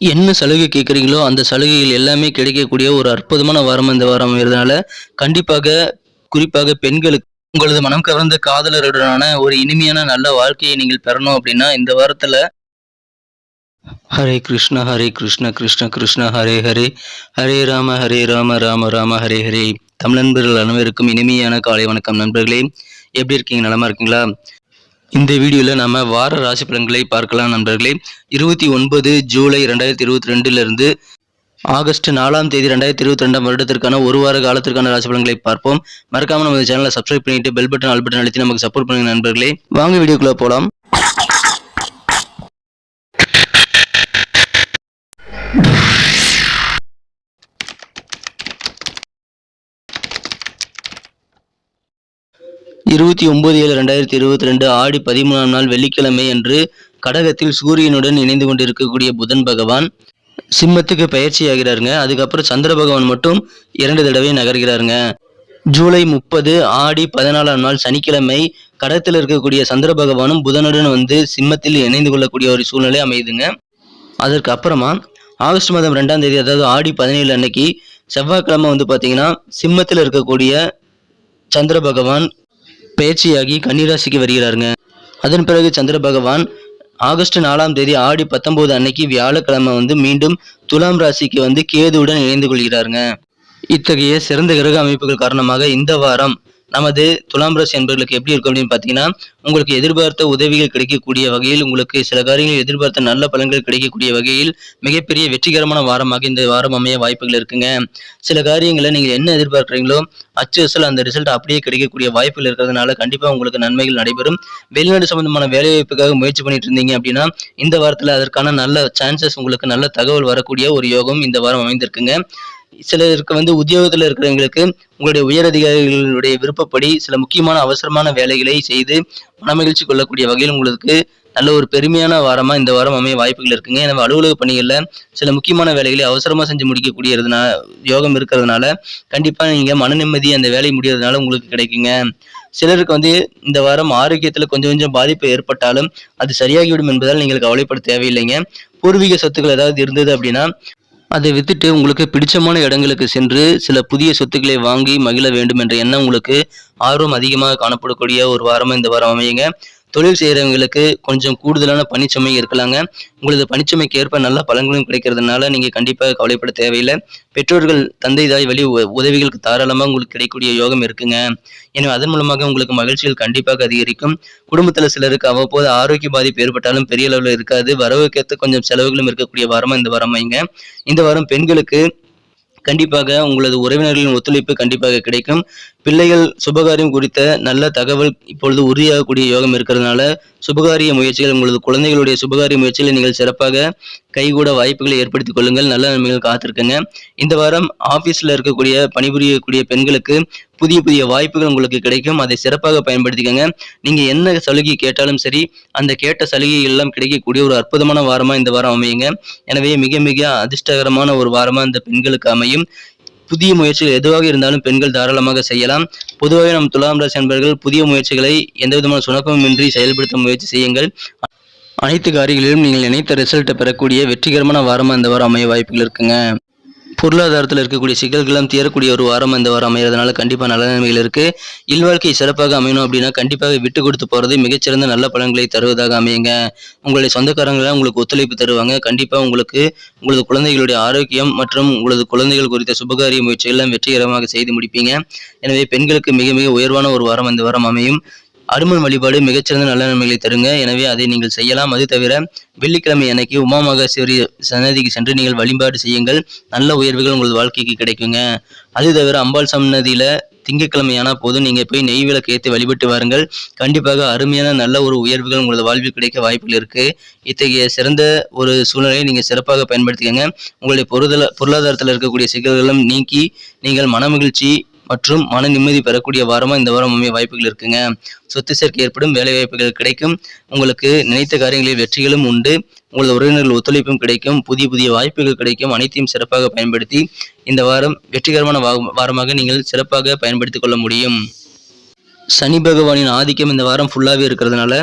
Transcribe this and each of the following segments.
என்ன சலுகை கேட்குறீங்களோ அந்த சலுகைகள் எல்லாமே கிடைக்கக்கூடிய ஒரு அற்புதமான வாரம் இந்த வாரம் இருந்தனால கண்டிப்பாக குறிப்பாக பெண்களுக்கு உங்களது மனம் கவர்ந்த காதலருடனான ஒரு இனிமையான நல்ல வாழ்க்கையை நீங்கள் பெறணும் அப்படின்னா இந்த வாரத்துல ஹரே கிருஷ்ண ஹரே கிருஷ்ண கிருஷ்ண கிருஷ்ண ஹரே ஹரே. ஹரே ராம ஹரே ராம ராம ராம ஹரே ஹரே. தமிழ் நண்பர்கள் அனைவருக்கும் இனிமையான காலை வணக்கம் நண்பர்களே. எப்படி இருக்கீங்க? நலமா இருக்கீங்களா? இந்த வீடியோவில் நம்ம வார ராசி பலன்களை பார்க்கலாம் நண்பர்களே. இருபத்தி ஒன்பது ஜூலை ரெண்டாயிரத்தி இருபத்தி ரெண்டுலேருந்து ஆகஸ்ட் நாலாம் தேதி ரெண்டாயிரத்தி இருபத்தி ரெண்டாம் வருடத்திற்கான ஒரு வார காலத்திற்கான ராசி பலன்களை பார்ப்போம். மறக்காம நம்ம சேனலை சப்ஸ்கிரைப் பண்ணிட்டு பெல் பட்டன் ஆல் பட்டன் அழுத்தி நமக்கு சப்போர்ட் பண்ணுங்க நண்பர்களே. வாங்க வீடியோக்குள்ளே போகலாம் இருபத்தி ஒன்பது ஏழு ரெண்டாயிரத்தி இருபத்தி ரெண்டு ஆடி பதிமூணாம் நாள் வெள்ளிக்கிழமை அன்று கடகத்தில் சூரியனுடன் இணைந்து கொண்டிருக்கக்கூடிய புதன் பகவான் சிம்மத்துக்கு பயிற்சி ஆகிறாருங்க அதுக்கப்புறம் சந்திர பகவான் மட்டும் இரண்டு தடவை நகர்கிறாருங்க. ஜூலை முப்பது ஆடி பதினாலாம் நாள் சனிக்கிழமை கடத்தில் இருக்கக்கூடிய சந்திர பகவானும் புதனுடன் வந்து சிம்மத்தில் இணைந்து கொள்ளக்கூடிய ஒரு சூழ்நிலை அமையுதுங்க. அதற்கு அப்புறமா ஆகஸ்ட் மாதம் ரெண்டாம் தேதி அதாவது ஆடி பதினேழு அன்னைக்கு செவ்வாய்க்கிழமை வந்து பார்த்தீங்கன்னா சிம்மத்தில் இருக்கக்கூடிய சந்திர பகவான் பேச்சியாகி கன்னிராசிக்கு வருகிறாருங்க. அதன் பிறகு சந்திர பகவான் ஆகஸ்ட் நாலாம் தேதி ஆடி பத்தொன்பது அன்னைக்கு வியாழக்கிழமை வந்து மீண்டும் துலாம் ராசிக்கு வந்து கேதுவுடன் இணைந்து கொள்கிறாருங்க. இத்தகைய சிறந்த கிரக அமைப்புகள் காரணமாக இந்த வாரம் நமது துலாம் ராசி என்பவர்களுக்கு எப்படி இருக்கும் அப்படின்னு பார்த்தீங்கன்னா உங்களுக்கு எதிர்பார்த்த உதவிகள் கிடைக்கக்கூடிய வகையில் உங்களுக்கு சில காரியங்கள் எதிர்பார்த்த நல்ல பலன்கள் கிடைக்கக்கூடிய வகையில் மிகப்பெரிய வெற்றிகரமான வாரமாக இந்த வாரம் அமைய வாய்ப்புகள் இருக்குங்க. சில காரியங்களை நீங்கள் என்ன எதிர்பார்க்குறீங்களோ அச்சு அசல் அந்த ரிசல்ட் அப்படியே கிடைக்கக்கூடிய வாய்ப்புகள் இருக்கிறதுனால கண்டிப்பாக உங்களுக்கு நன்மைகள் நடைபெறும். வெளிநாடு சம்பந்தமான வேலை வாய்ப்புக்காக முயற்சி பண்ணிட்டு இருந்தீங்க அப்படின்னா இந்த வாரத்தில் அதற்கான நல்ல சான்சஸ் உங்களுக்கு நல்ல தகவல் வரக்கூடிய ஒரு யோகம் இந்த வாரம் அமைந்திருக்குங்க. சிலருக்கு வந்து உத்தியோகத்தில் இருக்கிறவங்களுக்கு உங்களுடைய உயரதிகாரிகளுடைய விருப்பப்படி சில முக்கியமான அவசரமான வேலைகளை செய்து மனமகிழ்ச்சி கொள்ளக்கூடிய வகையில் உங்களுக்கு நல்ல ஒரு பெருமையான வாரமாக இந்த வாரம் அமைய வாய்ப்புகள் இருக்குங்க. நம்ம அலுவலக பணிகளில் சில முக்கியமான வேலைகளை அவசரமாக செஞ்சு முடிக்கக்கூடியதுனா யோகம் இருக்கிறதுனால கண்டிப்பாக நீங்கள் மன நிம்மதி அந்த வேலை முடியறதுனால உங்களுக்கு கிடைக்குங்க. சிலருக்கு வந்து இந்த வாரம் ஆரோக்கியத்தில் கொஞ்சம் கொஞ்சம் பாதிப்பு ஏற்பட்டாலும் அது சரியாகிவிடும் என்பதால் நீங்கள் கவலைப்பட தேவையில்லைங்க. பூர்வீக சொத்துக்கள் ஏதாவது இருந்தது அப்படின்னா அதை வித்துட்டு உங்களுக்கு பிடிச்சமான இடங்களுக்கு சென்று சில புதிய சொத்துக்களை வாங்கி மகிழ வேண்டும் என்ற எண்ணம் உங்களுக்கு ஆர்வம் அதிகமாக காணப்படக்கூடிய ஒரு வாரமும் இந்த வாரம் அமையுங்க. தொழில் செய்கிறவங்களுக்கு கொஞ்சம் கூடுதலான பணிச்சுமை இருக்கலாங்க. உங்களது பணிச்சுமைக்கு ஏற்ப நல்ல பலன்களும் கிடைக்கிறதுனால நீங்கள் கண்டிப்பாக கவலைப்பட தேவையில்லை. பெற்றோர்கள் தந்தை தாய் வழி உதவிகளுக்கு தாராளமாக உங்களுக்கு கிடைக்கக்கூடிய யோகம் இருக்குங்க. எனவே அதன் மூலமாக உங்களுக்கு மகிழ்ச்சிகள் கண்டிப்பாக அதிகரிக்கும். குடும்பத்தில் சிலருக்கு அவ்வப்போது ஆரோக்கிய பாதிப்பு ஏற்பட்டாலும் பெரிய அளவில் இருக்காது. வரவுக்கேற்ற கொஞ்சம் செலவுகளும் இருக்கக்கூடிய வாரமா இந்த வாரம் வைங்க. இந்த வாரம் பெண்களுக்கு கண்டிப்பாக உங்களது உறவினர்களின் ஒத்துழைப்பு கண்டிப்பாக கிடைக்கும். பிள்ளைகள் சுபகாரியம் குறித்த நல்ல தகவல் இப்பொழுது உறுதியாகக்கூடிய யோகம் இருக்கிறதுனால சுபகாரிய முயற்சிகள் உங்களது குழந்தைகளுடைய சுபகாரிய முயற்சிகளை நீங்கள் சிறப்பாக கைகூட வாய்ப்புகளை ஏற்படுத்திக் கொள்ளுங்கள். நல்ல நன்மைகள் காத்திருக்குங்க. இந்த வாரம் ஆஃபீஸில் இருக்கக்கூடிய பணிபுரியக்கூடிய பெண்களுக்கு புதிய புதிய வாய்ப்புகள் உங்களுக்கு கிடைக்கும். அதை சிறப்பாக பயன்படுத்திக்கங்க. நீங்க என்ன சலுகை கேட்டாலும் சரி அந்த கேட்ட சலுகை எல்லாம் கிடைக்கக்கூடிய ஒரு அற்புதமான வாரமாக இந்த வாரம் அமையுங்க. எனவே மிக மிக அதிர்ஷ்டகரமான ஒரு வாரமாக இந்த பெண்களுக்கு அமையும். புதிய முயற்சிகள் எதுவாக இருந்தாலும் பெண்கள் தாராளமாக செய்யலாம். பொதுவாக நம் துலாம் ராசி என்பவர்கள் புதிய முயற்சிகளை எந்த விதமான சுணக்கமின்றி செயல்படுத்த முயற்சி செய்யுங்கள். அனைத்து காரியங்களிலும் நீங்கள் நினைத்த ரிசல்ட்டை பெறக்கூடிய வெற்றிகரமான வாரமாக இந்த வாரம் அமைய வாய்ப்புகள் இருக்குங்க. பொருளாதாரத்தில் இருக்கக்கூடிய சிக்கல்களும் தீரக்கூடிய ஒரு வாரம் இந்த வாரம் அமைகிறதுனால கண்டிப்பாக நல்ல நன்மைகள் இருக்குது இல்வாழ்க்கை சிறப்பாக அமையணும் அப்படின்னா கண்டிப்பாக விட்டு கொடுத்து போகிறது மிகச்சிறந்த நல்ல பலன்களை தருவதாக அமையுங்க. உங்களுடைய சொந்தக்காரங்களாம் உங்களுக்கு ஒத்துழைப்பு தருவாங்க. கண்டிப்பாக உங்களுக்கு உங்களது குழந்தைகளுடைய ஆரோக்கியம் மற்றும் உங்களது குழந்தைகள் குறித்த சுபகாரிய முயற்சிகள்லாம் வெற்றிகரமாக செய்து முடிப்பீங்க. எனவே பெண்களுக்கு மிக மிக உயர்வான ஒரு வாரம் இந்த வாரம் அமையும். அருமன் வழிபாடு மிகச்சிறந்த நல்ல நன்மைகளை தருங்க. எனவே அதை நீங்கள் செய்யலாம். அது தவிர வெள்ளிக்கிழமை அன்னைக்கு உமா மகேஸ்வரி சன்னதிக்கு சென்று நீங்கள் வழிபாடு செய்யுங்கள். நல்ல உயர்வுகள் உங்களது வாழ்க்கைக்கு கிடைக்குங்க. அது தவிர அம்பாள் சன்னதியில திங்கட்கிழமையான போது நீங்கள் போய் நெய் விளக்கு ஏற்றி வழிபட்டு வாருங்கள். கண்டிப்பாக அருமையான நல்ல ஒரு உயர்வுகள் உங்களது வாழ்வில் கிடைக்க வாய்ப்புகள் இருக்குது இத்தகைய சிறந்த ஒரு சூழ்நிலையை நீங்கள் சிறப்பாக பயன்படுத்திக்கங்க. உங்களுடைய பொருளாதார பொருளாதாரத்தில் இருக்கக்கூடிய சிக்கல்களும் நீக்கி நீங்கள் மனமகிழ்ச்சி மற்றும் மன நிம்மதி பெறக்கூடிய வாரமாக இந்த வாரம் அமைய வாய்ப்புகள் இருக்குங்க. சொத்து சேர்க்கை ஏற்படும் வேலை வாய்ப்புகள் கிடைக்கும். உங்களுக்கு நினைத்த காரியங்களில் வெற்றிகளும் உண்டு. உங்களது உறவினர்கள் ஒத்துழைப்பும் கிடைக்கும். புதிய புதிய வாய்ப்புகள் கிடைக்கும். அனைத்தையும் சிறப்பாக பயன்படுத்தி இந்த வாரம் வெற்றிகரமான வாரமாக நீங்கள் சிறப்பாக பயன்படுத்திக் கொள்ள முடியும். சனி பகவானின் ஆதிக்கம் இந்த வாரம் ஃபுல்லாகவே இருக்கிறதுனால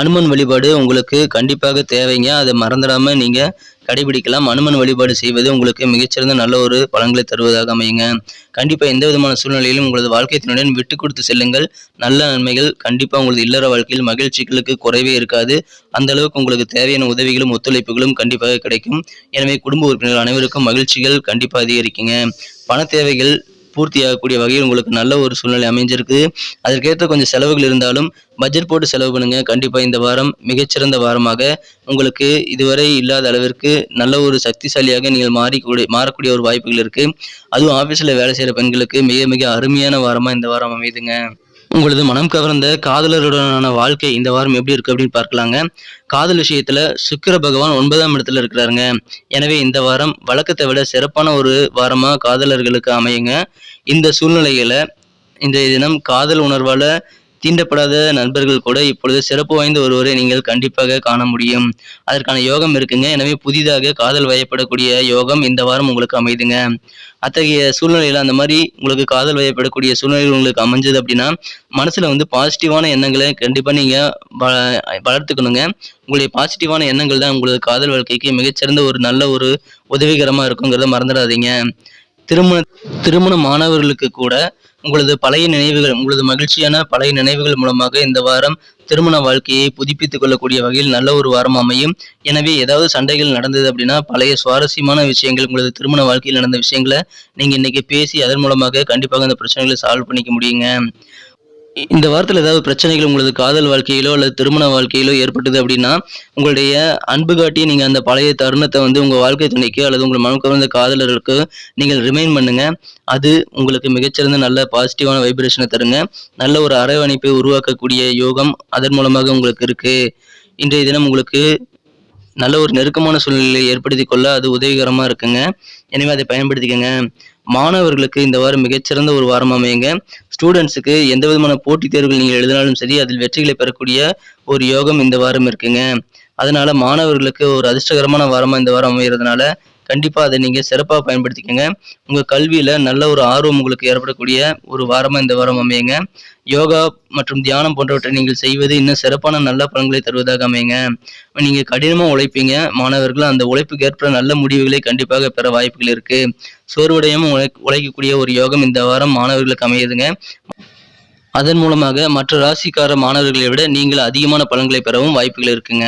அனுமன் வழிபாடு உங்களுக்கு கண்டிப்பாக தேவைங்க. அதை மறந்துடாமல் நீங்கள் கடைபிடிக்கலாம். அனுமன் வழிபாடு செய்வது உங்களுக்கு மிகச்சிறந்த நல்ல ஒரு பலன்களை தருவதாக அமையுங்க. கண்டிப்பாக எந்த விதமான சூழ்நிலையிலும் உங்களது வாழ்க்கை துணையுடன் விட்டு கொடுத்து செல்லுங்கள். நல்ல நன்மைகள் கண்டிப்பாக உங்களது இல்லற வாழ்க்கையில் மகிழ்ச்சிகளுக்கு குறைவே இருக்காது. அந்த அளவுக்கு உங்களுக்கு தேவையான உதவிகளும் ஒத்துழைப்புகளும் கண்டிப்பாக கிடைக்கும். எனவே குடும்ப உறுப்பினர்கள் அனைவருக்கும் மகிழ்ச்சிகள் கண்டிப்பாக அதிகரிக்குங்க. பண தேவைகள் பூர்த்தியாகக்கூடிய வகையில் உங்களுக்கு நல்ல ஒரு சூழ்நிலை அமைஞ்சிருக்கு. அதற்கேற்ற கொஞ்சம் செலவுகள் இருந்தாலும் பட்ஜெட் போட்டு செலவு பண்ணுங்க. கண்டிப்பாக இந்த வாரம் மிகச்சிறந்த வாரமாக உங்களுக்கு இதுவரை இல்லாத அளவிற்கு நல்ல ஒரு சக்திசாலியாக நீங்கள் மாறிக்கூடிய மாறக்கூடிய ஒரு வாய்ப்புகள் இருக்குது அதுவும் ஆஃபீஸில் வேலை செய்கிற பெண்களுக்கு மிக மிக அருமையான வாரமாக இந்த வாரம் அமையுதுங்க உங்களது மனம் கவர்ந்த காதலருடனான வாழ்க்கை இந்த வாரம் எப்படி இருக்கு அப்படின்னு பார்க்கலாங்க. காதல் விஷயத்துல சுக்கிர பகவான் ஒன்பதாம் இடத்துல இருக்கிறாருங்க. எனவே இந்த வாரம் வழக்கத்தை விட சிறப்பான ஒரு வாரமா காதலர்களுக்கு அமையுங்க. இந்த சூழ்நிலையில இந்த தினம் காதல் உணர்வால தீண்டப்படாத நண்பர்கள் கூட இப்பொழுது சிறப்பு வாய்ந்த ஒருவரை நீங்கள் கண்டிப்பாக காண முடியும். அதற்கான யோகம் இருக்குங்க. எனவே புதிதாக காதல் வயப்படக்கூடிய யோகம் இந்த வாரம் உங்களுக்கு அமைதுங்க. அத்தகைய சூழ்நிலையில் அந்த மாதிரி உங்களுக்கு காதல் வயப்படக்கூடிய சூழ்நிலைகள் உங்களுக்கு அமைஞ்சது அப்படின்னா மனசுல வந்து பாசிட்டிவான எண்ணங்களை கண்டிப்பாக நீங்க வ- வளர்த்துக்கணுங்க. உங்களுடைய பாசிட்டிவான எண்ணங்கள் தான் உங்களது காதல் வாழ்க்கைக்கு மிகச்சிறந்த ஒரு நல்ல ஒரு உதவிகரமாக இருக்குங்கிறத மறந்துடாதீங்க. திருமண திருமண மாணவர்களுக்கு கூட உங்களது பழைய நினைவுகள் உங்களது மகிழ்ச்சியான பழைய நினைவுகள் மூலமாக இந்த வாரம் திருமண வாழ்க்கையை புதுப்பித்துக் கொள்ளக்கூடிய வகையில் நல்ல ஒரு வாரம் அமையும். எனவே ஏதாவது சண்டைகள் நடந்தது அப்படின்னா பழைய சுவாரஸ்யமான விஷயங்கள் உங்களது திருமண வாழ்க்கையில் நடந்த விஷயங்களை நீங்கள் இன்னைக்கு பேசி அதன் மூலமாக கண்டிப்பாக அந்த பிரச்சனைகளை சால்வ் பண்ணிக்க முடியுங்க. இந்த வாரத்தில் ஏதாவது பிரச்சனைகள் உங்களது காதல் வாழ்க்கையிலோ அல்லது திருமண வாழ்க்கையிலோ ஏற்பட்டது அப்படின்னா உங்களுடைய அன்பு காட்டி நீங்கள் அந்த பழைய தருணத்தை வந்து உங்கள் வாழ்க்கை துணைக்கு அல்லது உங்கள் மனம் கவர்ந்த காதலருக்கு நீங்கள் ரிமைண்ட் பண்ணுங்க. அது உங்களுக்கு மிகச்சிறந்த நல்ல பாசிட்டிவான வைப்ரேஷனை தருங்க. நல்ல ஒரு அரவணைப்பை உருவாக்கக்கூடிய யோகம் அதன் மூலமாக உங்களுக்கு இருக்கு. இன்றைய தினம் உங்களுக்கு நல்ல ஒரு நெருக்கமான சூழ்நிலையை ஏற்படுத்தி கொள்ள அது உதவிகரமாக இருக்குங்க. எனவே அதை பயன்படுத்திக்கங்க. மாணவர்களுக்கு இந்த வாரம் மிகச்சிறந்த ஒரு வாரம் அமையுங்க. ஸ்டூடெண்ட்ஸுக்கு எந்த விதமான போட்டித் தேர்வுகள் நீங்கள் எழுதினாலும் சரி அதில் வெற்றிகளை பெறக்கூடிய ஒரு யோகம் இந்த வாரம் இருக்குங்க. அதனால மாணவர்களுக்கு ஒரு அதிர்ஷ்டகரமான வாரமாக இந்த வாரம் அமைகிறதுனால கண்டிப்பாக அதை நீங்கள் சிறப்பாக பயன்படுத்திக்கங்க. உங்கள் கல்வியில் நல்ல ஒரு ஆர்வம் உங்களுக்கு ஏற்படக்கூடிய ஒரு வாரமாக இந்த வாரம் அமையுங்க. யோகா மற்றும் தியானம் போன்றவற்றை நீங்கள் செய்வது இன்னும் சிறப்பான நல்ல பலன்களை தருவதாக அமையுங்க. நீங்கள் கடினமாக உழைப்பீங்க. மாணவர்கள் அந்த உழைப்புக்கு ஏற்ப நல்ல முடிவுகளை கண்டிப்பாக பெற வாய்ப்புகள் இருக்குது சோர்வடையும் உழை உழைக்கக்கூடிய ஒரு யோகம் இந்த வாரம் மாணவர்களுக்கு அமையுதுங்க. அதன் மூலமாக மற்ற ராசிக்கார மாணவர்களை விட நீங்கள் அதிகமான பலன்களை பெறவும் வாய்ப்புகள் இருக்குங்க.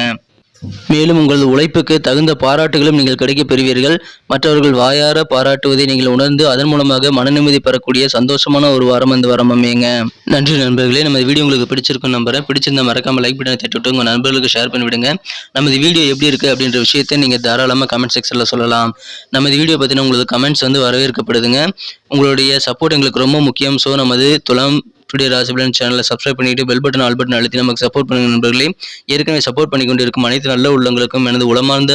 மேலும் உங்களது உழைப்புக்கு தகுந்த பாராட்டுகளும் நீங்கள் கிடைக்கப் பெறுவீர்கள். மற்றவர்கள் வாயார பாராட்டுவதை நீங்கள் உணர்ந்து அதன் மூலமாக மனநிம்மதி பெறக்கூடிய சந்தோஷமான ஒரு வாரம் இந்த வாரம் அமையுங்க நன்றி நண்பர்களே நம்ம வீடியோ உங்களுக்கு பிடிச்சிருக்கும் நம்புறேன். பிடிச்சிருந்தா மறக்காம லைக் பட்டனை தட்டிவிட்டு உங்கள் நண்பர்களுக்கு ஷேர் பண்ணிவிடுங்க. நமது வீடியோ எப்படி இருக்குது அப்படின்ற விஷயத்தை நீங்கள் தாராளமாக கமெண்ட் செக்ஷனில் சொல்லலாம். நமது வீடியோ பற்றின உங்களது கமெண்ட்ஸ் வந்து வரவேற்கப்படுதுங்க. உங்களுடைய சப்போர்ட் எங்களுக்கு ரொம்ப முக்கியம். ஸோ நமது துளம் டுடே ராசிபலன் சேனலை சப்ஸ்கிரைப் பண்ணிட்டு பெல் பட்டன் ஆல் பட்டன் அழுத்தி நமக்கு சப்போர்ட் பண்ணுங்க நண்பர்களே. ஏற்கனவே சப்போர்ட் பண்ணி கொண்டிருக்கும் அனைத்து நல்ல உள்ளங்களுக்கும் எனது உளமார்ந்த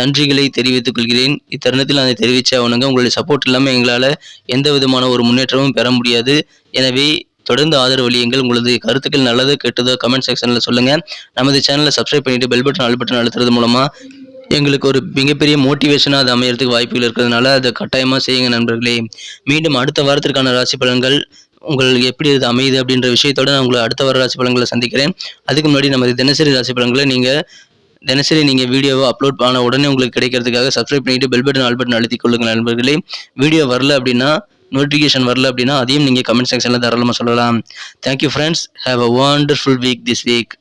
நன்றிகளை தெரிவித்துக் கொள்கிறேன். இத்தருணத்தில் அதை தெரிவித்த அவனுங்க உங்களுடைய சப்போர்ட் இல்லாமல் எங்களால் எந்த விதமான ஒரு முன்னேற்றமும் பெற முடியாது. எனவே தொடர்ந்து ஆதரவு வழியுங்கள் உங்களது கருத்துக்கள் நல்லதோ கெட்டதோ கமெண்ட் செக்ஷனில் சொல்லுங்கள் நமது சேனலை சப்ஸ்கிரைப் பண்ணிட்டு பெல் பட்டன் ஆல் பட்டன் அழுத்துறது மூலமாக எங்களுக்கு ஒரு மிகப்பெரிய மோட்டிவேஷனாக அது அமையறதுக்கு வாய்ப்புகள் இருக்கிறதுனால அதை கட்டாயமாக செய்யுங்க நண்பர்களே. மீண்டும் அடுத்த வாரத்திற்கான ராசி பலன்கள் உங்களுக்கு எப்படி இது அமையுது அப்படின்ற விஷயத்தோட நான் உங்களை அடுத்த வர ராசி பலன்களை சந்திக்கிறேன். அதுக்கு முன்னாடி நமது தினசரி ராசி பலன்களை நீங்கள் தினசரி நீங்கள் வீடியோவை அப்லோட் ஆன உடனே உங்களுக்கு கிடைக்கிறதுக்காக சப்ஸ்கிரைப் பண்ணிட்டு பெல் பட்டன் ஆல் பட்டன் அழுத்தி கொள்ளுங்கள் நண்பர்களே. வீடியோ வரல அப்படின்னா நோட்டிஃபிகேஷன் வரல அப்படின்னா அதையும் நீங்கள் கமெண்ட் செக்ஷனில் தாராளமாக சொல்லலாம். Thank you friends have a wonderful week this week